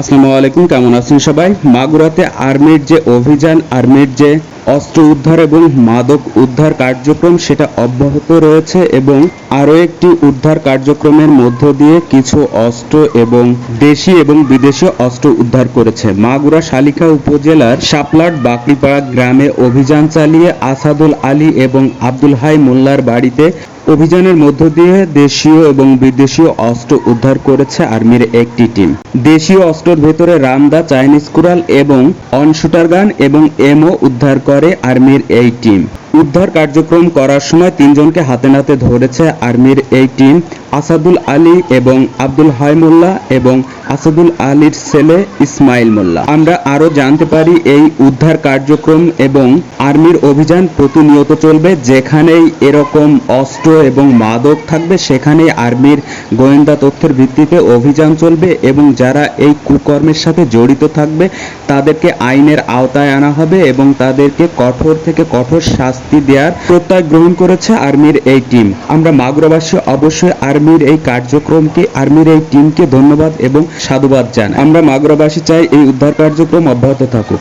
আসসালামু আলাইকুম কেমন আছেন সবাই? মাগুরাতে আর্মির যে অভিযান, আর্মির যে অস্ত্র উদ্ধার এবং মাদক উদ্ধার কার্যক্রম, সেটা অব্যাহত রয়েছে এবং আরও একটি উদ্ধার কার্যক্রমের মধ্য দিয়ে কিছু অস্ত্র এবং দেশি এবং বিদেশি অস্ত্র উদ্ধার করেছে। মাগুরা শালিকা উপজেলার শাপলাট বাকরিপাড়া গ্রামে অভিযান চালিয়ে আসাদুল আলী এবং আব্দুল হাই মোল্লার বাড়িতে অভিযানের মধ্য দিয়ে দেশীয় এবং বিদেশীয় অস্ত্র উদ্ধার করেছে আর্মির একটি টিম। দেশীয় অস্ত্রের ভেতরে রামদা, চাইনিজ কুরাল এবং অনশুটার গান এবং এমও উদ্ধার করে আর্মির এই টিম। উদ্ধার কার্যক্রম করার সময় তিনজনকে হাতে নাতে ধরেছে আর্মির এই টিম, আসাদুল আলী এবং আব্দুল হাই মোল্লা এবং আসাদুল আলীর ছেলে ইসমাইল মোল্লা। আমরা আরও জানতে পারি এই উদ্ধার কার্যক্রম এবং আর্মির অভিযান প্রতিনিয়ত চলবে। যেখানেই এরকম অস্ত্র এবং মাদক থাকবে, সেখানেই আর্মির গোয়েন্দা তথ্যের ভিত্তিতে অভিযান চলবে এবং যারা এই কুকর্মের সাথে জড়িত থাকবে, তাদেরকে আইনের আওতায় আনা হবে এবং তাদেরকে কঠোর থেকে কঠোর শাস্তি দেওয়ার প্রত্যয় গ্রহণ করেছে আর্মির এই টিম। আমরা মাগুরাবাসী অবশ্যই আর্মির এই কার্যক্রমকে, আর্মির এই টিমকে ধন্যবাদ এবং সাধুবাদ জানাই। আমরা মাগুরাবাসী চাই এই উদ্ধার কার্যক্রম অব্যাহত থাকুক।